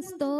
gusto.